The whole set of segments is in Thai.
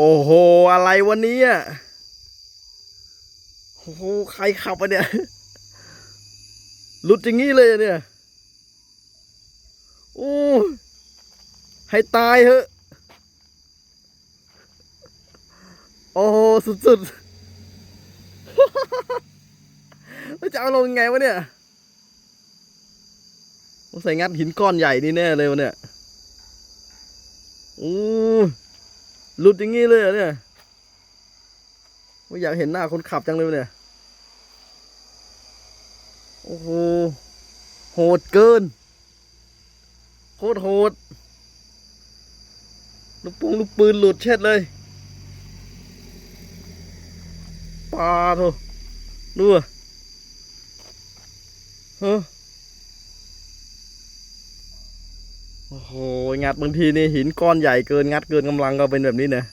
โอ้โห อะไรวันนี้อะโอ้โห ใครขับอะเนี่ย หลุดอย่างนี้เลยเนี่ย โอ้ ให้ตายเถอะ โอ้โห สุดๆแล้วจะเอาลงยังไงวะเนี่ยสงสัยงัดหินก้อนใหญ่นี่แน่เลยวะเนี่ยโอ้ หลุดอย่างนี้เลยเนี่ยไม่อยากเห็นหน้าคนขับจังเลยเนี่ย โอ้โห โหดเกิน โคตรโหด ลูกปงลูกปืนหลุดเช็ดเลยปาโถดูอะเฮ้อ โอ้โห งัดบางทีนี่หินก้อนใหญ่เกินงัดเกินกำลังก็เป็นแบบนี้นะ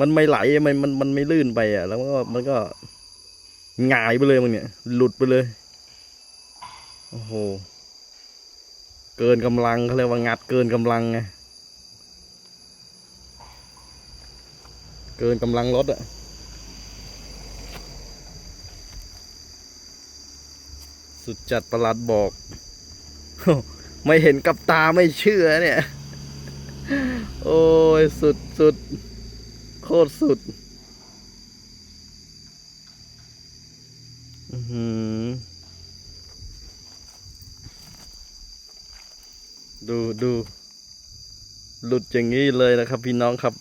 มันไม่ไหลมันมันมันไม่ลื่นไปอะ แล้วมันก็มันก็หงายไปเลยมันเนี่ย หลุดไปเลย โอ้โห เกินกำลังเขาเรียกว่างัดเกินกำลังไง เกินกำลังรถอะสุดจัดประหลัดบอก ไม่เห็นกับตาไม่เชื่อเนี่ย โอ้ย สุดสุดโคตรสุดอือหือดูดูหลุดอย่างนี้เลยนะครับพี่น้องครับ